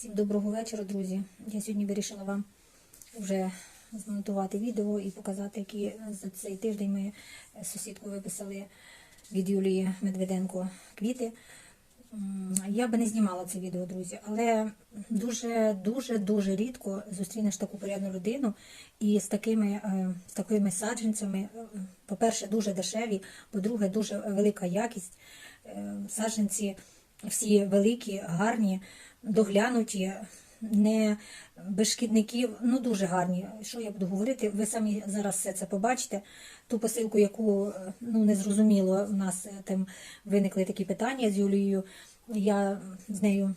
Всім доброго вечора, друзі. Я сьогодні вирішила вам вже змонтувати відео і показати, які за цей тиждень ми з сусідкою виписали від Юлії Медведенко квіти. Я би не знімала це відео, друзі, але дуже, дуже, дуже рідко зустрінеш таку порядну людину і з такими, е, з такими саджанцями. Е, По-перше, дуже дешеві, по-друге, дуже велика якість. Е, Саджанці всі великі, гарні, доглянуті, не без шкідників, ну дуже гарні. Що я буду говорити? Ви самі зараз все це побачите. Ту посилку, яку ну не зрозуміло, у нас е, там виникли такі питання з Юлією. Я з нею.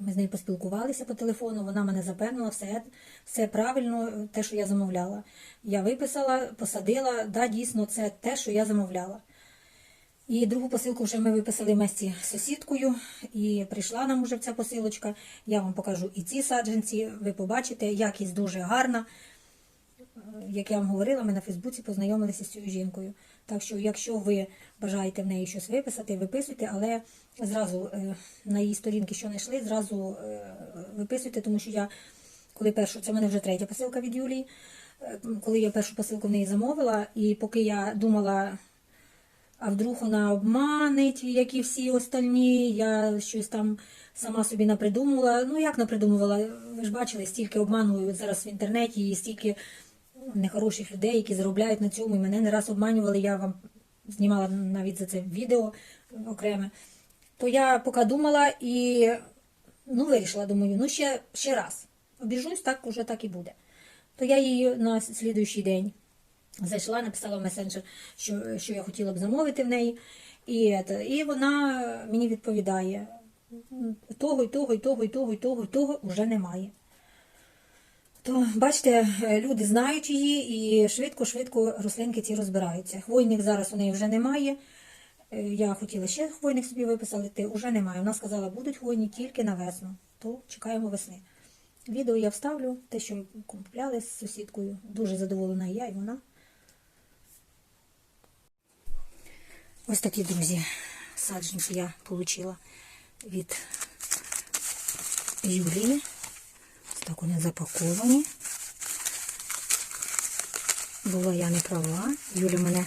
Ми з нею поспілкувалися по телефону, вона мене запевнила, все, все правильно, те, що я замовляла. Я виписала, посадила, да, дійсно, це те, що я замовляла. І другу посилку вже ми виписали вместе з сусідкою, і прийшла нам уже ця посилочка. Я вам покажу і ці саджанці, ви побачите, якість дуже гарна. Як я вам говорила, ми на Фейсбуці познайомилися з цією жінкою. Так що, якщо ви бажаєте в неї щось виписати, виписуйте, але зразу е, на її сторінки, що знайшли, зразу е, виписуйте, тому що я, коли першу, це в мене вже третя посилка від Юлії, е, коли я першу посилку в неї замовила, і поки я думала, а вдруг вона обманить, як і всі остальні, я щось там сама собі напридумувала. Ну як напридумувала? Ви ж бачили, стільки обману зараз в інтернеті і стільки нехороших людей, які заробляють на цьому. І мене не раз обманювали, я вам знімала навіть за це відео окреме. То я поки думала і ну, вирішила, думаю, ну ще, ще раз. Обіжусь, так уже так і буде. То я її на слідуючий день зайшла, написала в месенджер, що, що я хотіла б замовити в неї. І, і вона мені відповідає: того, і того, і того, і того, і того, і того вже немає. То, бачите, люди знають її і швидко-швидко рослинки ці розбираються. Хвойних зараз у неї вже немає. Е, Я хотіла ще хвойних собі виписати, вже немає. Вона сказала, будуть хвойні тільки на весну, то чекаємо весни. Відео я вставлю, те, що купляли з сусідкою. Дуже задоволена я і вона. Ось такі, друзі, саджанці я отримала від Юлії. Так вони запаковані. Була я не права. Юля мене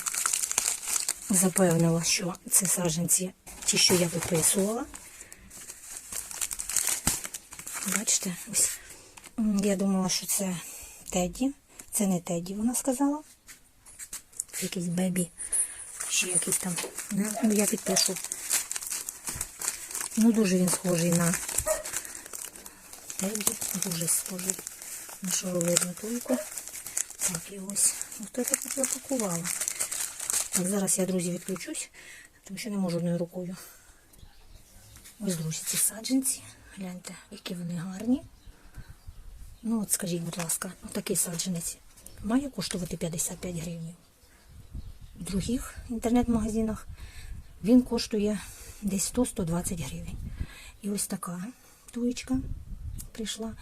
запевнила, що це саджанці, ті, що я виписувала. Бачите, ось. Я думала, що це Теді. Це не Теді, вона сказала. Якийсь бебі. Ще якийсь там. Ну, я підпишу. Ну, дуже він схожий на Теді. Дуже схожий на шаровидну туйку. Так, і ось. Ось я так запакувала. Так, зараз я, друзі, відключусь, тому що не можу одною рукою. Ось, друзі, ці саджанці. Гляньте, які вони гарні. Ну, от скажіть, будь ласка, такий саджанець має коштувати 55 гривень. В других інтернет-магазинах він коштує десь 100-120 гривень. І ось така туєчка прийшла.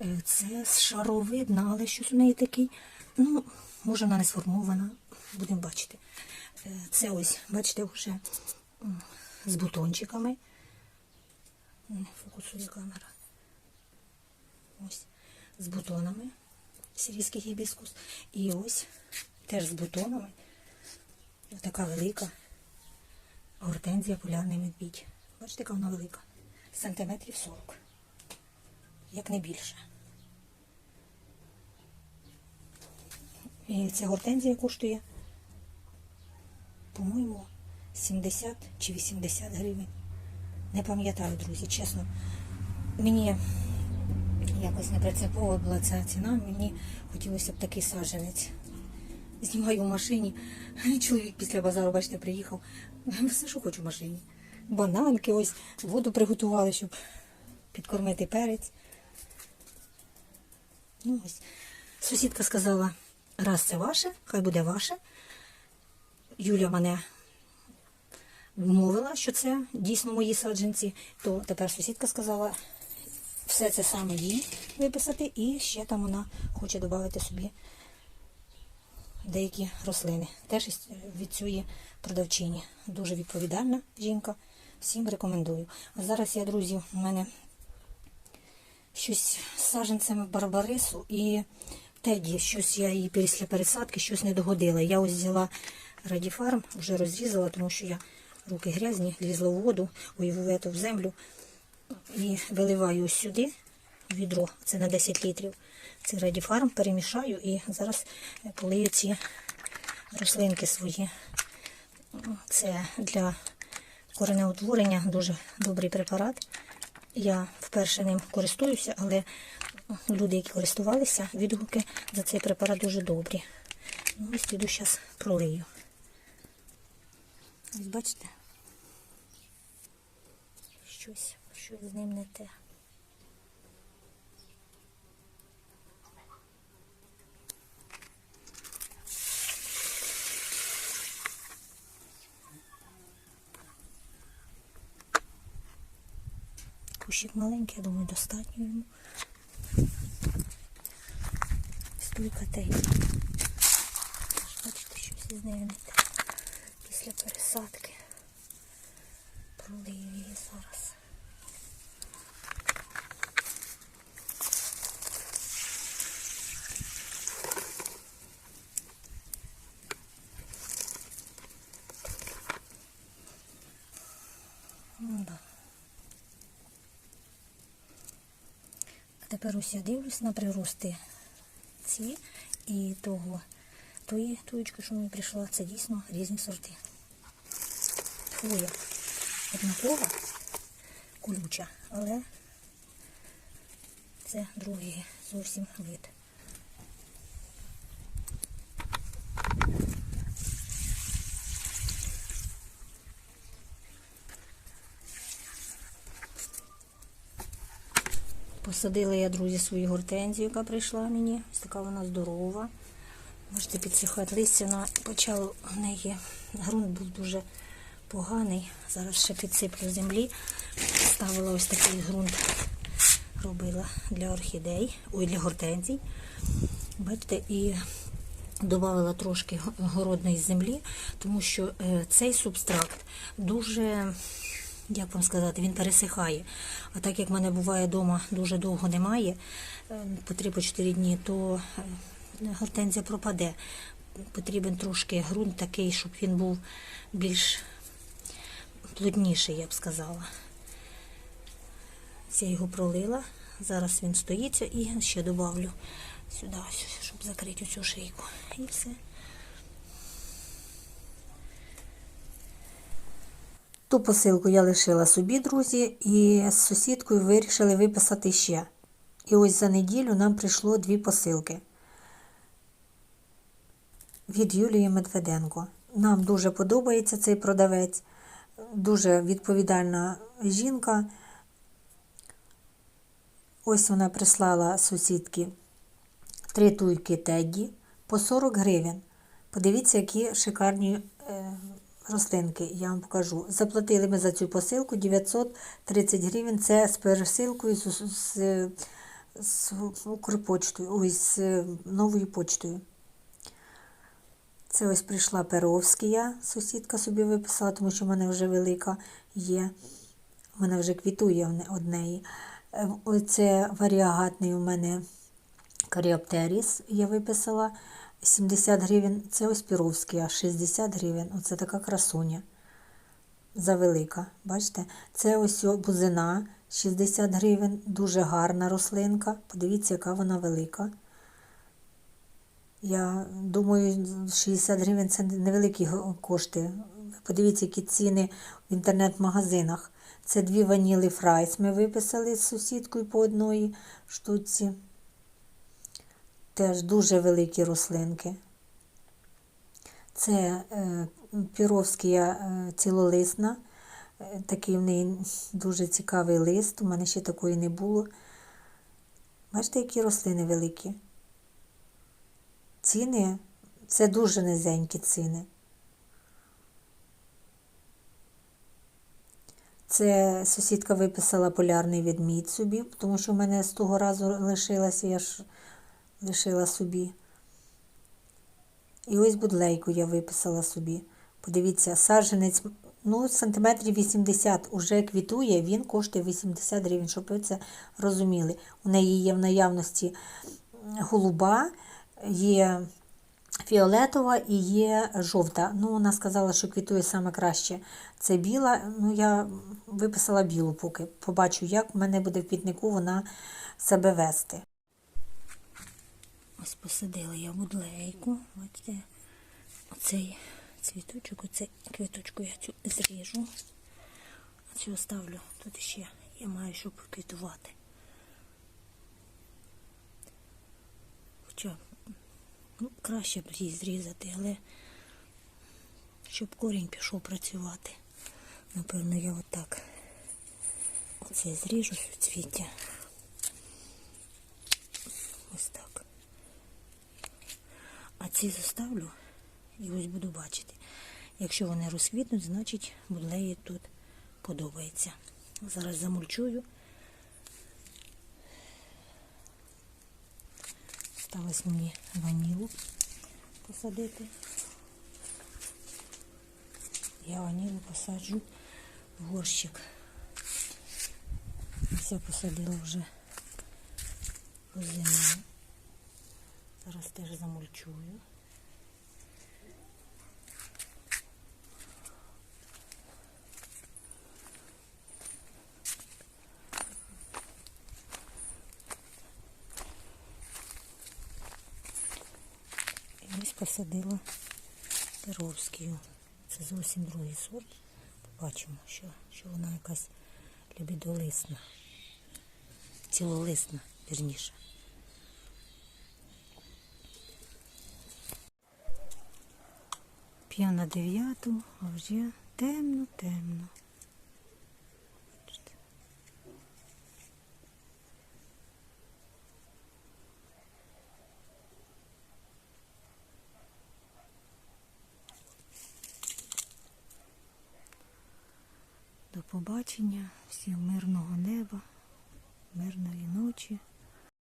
Е, Це шаровидна, але щось у неї такий. Ну, може, вона не сформована, будемо бачити. Е, Це ось, бачите, вже з бутончиками. Не фокусує камера. Ось з бутонами. Сирійський гібіскус. І ось теж з бутонами. Така велика гортензія полярний медвідь. Бачите, яка вона велика. Сантиметрів 40. Як не більше. І ця гортензія коштує, по-моєму, 70 чи 80 гривень. Не пам'ятаю, друзі, чесно. Мені якось не принципова була ця ціна, мені хотілося б такий саджанець. Знімаю в машині. Чоловік після базару, бачите, приїхав. Все, що хочу в машині. Бананки, ось воду приготували, щоб підкормити перець. Ну ось. Сусідка сказала, раз це ваше, хай буде ваше. Юля мене вмовила, що це дійсно мої саджанці, то тепер сусідка сказала все це саме їй виписати, і ще там вона хоче додати собі деякі рослини. Теж від цієї продавчині. Дуже відповідальна жінка. Всім рекомендую. А зараз я, друзі, у мене щось з саджанцями барбарису і теді, щось я її після пересадки щось не догодила. Я ось взяла радіфарм, вже розрізала, тому що я руки грязні, лізла в воду, ой, в в землю. І виливаю сюди в відро, це на 10 літрів. Це радіфарм, перемішаю і зараз полию ці рослинки свої. Це для коренеутворення дуже добрий препарат. Я вперше ним користуюся, але люди, які користувалися, відгуки за цей препарат дуже добрі. Ну, ось піду зараз пролию. Ось бачите? Щось, щось з ним не те. Кущик маленький, я думаю, достатньо йому. Стойка тей. Бачите, щось із нею не те. Після пересадки. Пролию її зараз. Ну, да. А тепер ось я дивлюсь на прирости ці і того, тої туєчки, що мені прийшла, це дійсно різні сорти. Хвоя однакова, колюча, але це другий зовсім вид. Посадила я, друзі, свою гортензію, яка прийшла мені. Ось така вона здорова. Можете підсихати листя. Вона почала в неї. Грунт був дуже поганий. Зараз ще підсиплю землі. Ставила ось такий ґрунт, робила для орхідей, ой, для гортензій. Бачите, і додала трошки го- городної землі, тому що е, цей субстракт дуже як вам сказати, він пересихає. А так як в мене буває вдома дуже довго немає, е, по 3-4 дні, то е, гортензія пропаде. Потрібен трошки ґрунт такий, щоб він був більш плотніший, я б сказала. Я його пролила. Зараз він стоїться і ще додавлю сюди, щоб закрити цю шийку. І все. Ту посилку я лишила собі, друзі, і з сусідкою вирішили виписати ще. І ось за неділю нам прийшло дві посилки від Юлії Медведенко. Нам дуже подобається цей продавець, дуже відповідальна жінка. Ось вона прислала сусідки три туйки Тедді по 40 гривень. Подивіться, які шикарні е, рослинки, я вам покажу. Заплатили ми за цю посилку 930 гривень. Це з пересилкою з, з, з, Укрпочтою, ой, з е, новою почтою. Це ось прийшла Перовськія, сусідка собі виписала, тому що в мене вже велика є. У мене вже квітує в од неї. Е, Оце варіагатний у мене каріоптеріс я виписала 70 гривень. Це ось Піровський, а 60 гривень. Оце така красуня. Завелика. Бачите? Це ось бузина 60 гривень. Дуже гарна рослинка. Подивіться, яка вона велика. Я думаю, 60 гривень це невеликі кошти. Подивіться, які ціни в інтернет-магазинах. Це дві ваніли фрайс ми виписали з сусідкою по одної штуці. Теж дуже великі рослинки. Це е, піровська е, цілолисна. Е, Такий в неї дуже цікавий лист. У мене ще такої не було. Бачите, які рослини великі? Ціни це дуже низенькі ціни. Це сусідка виписала полярний відмідь собі, тому що в мене з того разу лишилася, я ж лишила собі. І ось будлейку я виписала собі. Подивіться, саджанець Ну, сантиметрів 80 уже квітує, він коштує 80 гривень, щоб ви це розуміли. У неї є в наявності голуба, є фіолетова і є жовта. Ну, вона сказала, що квітує саме краще. Це біла. Ну, я виписала білу поки. Побачу, як в мене буде в квітнику вона себе вести. Ось посадила я будлейку. Бачите, оцей цвіточок, оцей квіточку я цю зріжу. А цю оставлю. Тут ще я маю, щоб квітувати. Хоча ну, краще б її зрізати, але щоб корінь пішов працювати. Напевно, я отак оце зріжу суцвіття. Ось так. Ці заставлю і ось буду бачити. Якщо вони розквітнуть, значить будлеї тут подобається. Зараз замульчую. Сталося мені ванілу посадити. Я ванілу посаджу в горщик. Ось я посадила вже озиму. Зараз теж замульчую. І ось посадила Перовський. Це зовсім другий сорт. Побачимо, що, що вона якась лебідолисна. Цілолисна, вірніше. П'я на дев'яту, а вже темно, темно. Бачите? До побачення, всім мирного неба, мирної ночі.